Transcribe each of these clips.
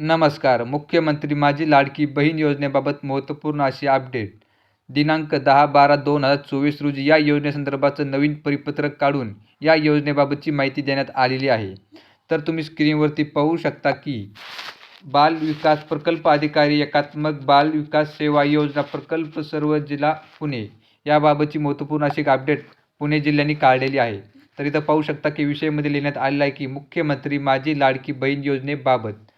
नमस्कार. मुख्यमंत्री माझी लाडकी बहीण योजनेबाबत महत्त्वपूर्ण अशी अपडेट. दिनांक दहा बारा दोन हजार चोवीस रोजी या योजनेसंदर्भाचं नवीन परिपत्रक काढून या योजनेबाबतची माहिती देण्यात आलेली आहे. तर तुम्ही स्क्रीनवरती पाहू शकता की बाल विकास प्रकल्प अधिकारी एकात्मक बाल विकास सेवा योजना प्रकल्प सर्व जिल्हा पुणे याबाबतची महत्त्वपूर्ण अशी एक अपडेट पुणे जिल्ह्याने काढलेली आहे. तर इथं पाहू शकता की विषयामध्ये लिहिण्यात आलेलं आहे की मुख्यमंत्री माझी लाडकी बहीण योजनेबाबत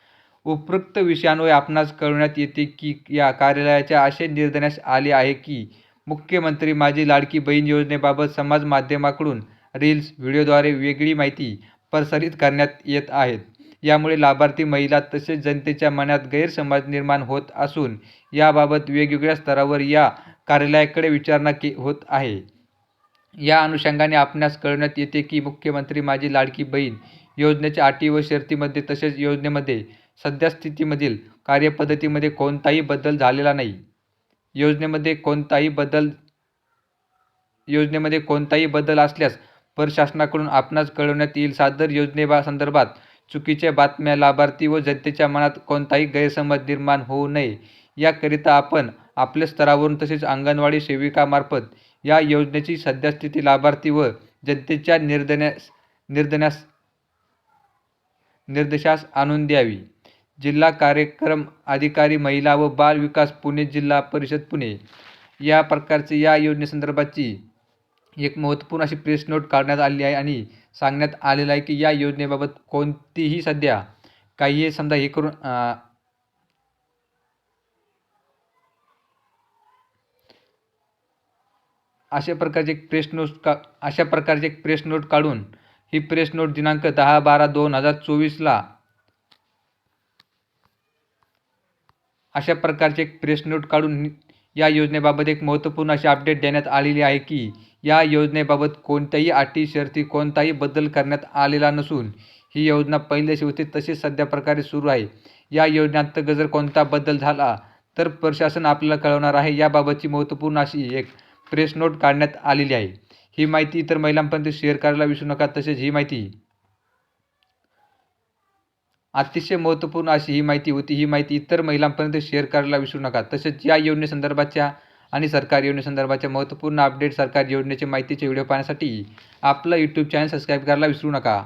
उपरोक्त विषयांवर आपणास कळवण्यात येते की या कार्यालयाच्या असे निर्देश आले आहे की मुख्यमंत्री माझी लाडकी बहीण योजनेबाबत समाज माध्यमाकडून रील्स व्हिडिओद्वारे वेगळी माहिती प्रसारित करण्यात येत आहेत. यामुळे लाभार्थी महिला तसेच जनतेच्या मनात गैरसमज निर्माण होत असून याबाबत वेगवेगळ्या स्तरावर या कार्यालयाकडे विचारणा के होत आहे. या अनुषंगाने आपणास कळवण्यात येते की मुख्यमंत्री माझी लाडकी बहीण योजनेच्या अटी व शर्तीमध्ये तसेच योजनेमध्ये सद्यस्थितीमधील कार्यपद्धतीमध्ये कोणताही बदल झालेला नाही. योजनेमध्ये कोणताही बदल योजनेमध्ये कोणताही बदल असल्यास प्रशासनाकडून आपणास कळवण्यात येईल. सादर योजनेबा संदर्भात चुकीच्या बातम्या लाभार्थी व जनतेच्या मनात कोणताही गैरसमज निर्माण होऊ नये. याकरिता आपण आपल्या स्तरावरून तसेच अंगणवाडी सेविकामार्फत या योजनेची सद्यस्थिती लाभार्थी व जनतेच्या निर्दन्यास निर्दन्यास निर्देशास आणून द्यावी. जिल्हा कार्यक्रम अधिकारी महिला व बाल विकास पुणे जिल्हा परिषद पुणे. या प्रकारची या योजनेसंदर्भाची एक महत्त्वपूर्ण अशी प्रेस नोट काढण्यात आली आहे आणि सांगण्यात आलेलं आहे की या योजनेबाबत कोणतीही सध्या काही समजा हे करून अशा प्रकारचे एक प्रेस नोट का अशा प्रकारचे एक प्रेस नोट काढून ही प्रेस नोट दिनांक दहा बारा दोन हजार चोवीसला अशा प्रकारचे एक प्रेस नोट काढून या योजनेबाबत एक महत्त्वपूर्ण अशी अपडेट देण्यात आलेली आहे की या योजनेबाबत कोणत्याही अटी शर्ती कोणताही बदल करण्यात आलेला नसून ही योजना पहिल्याशी होती तशीच सध्या प्रकारे सुरू आहे. या योजनेअंतर्गत जर कोणता बदल झाला तर प्रशासन आपल्याला कळवणार आहे. याबाबतची महत्त्वपूर्ण अशी एक प्रेस नोट काढण्यात आलेली आहे. ही माहिती इतर महिलांपर्यंत शेअर करायला विसरू नका. तसेच ही माहिती अतिशय महत्त्वपूर्ण अशी ही माहिती होती. ही माहिती इतर महिलांपर्यंत शेअर करायला विसरू नका. तसेच या योजनेसंदर्भाच्या आणि सरकारी योजनेसंदर्भाच्या महत्त्वपूर्ण अपडेट सरकारी योजनेची माहितीचे व्हिडिओ पाहण्यासाठी आपलं यूट्यूब चॅनल सबस्क्राईब करायला विसरू नका.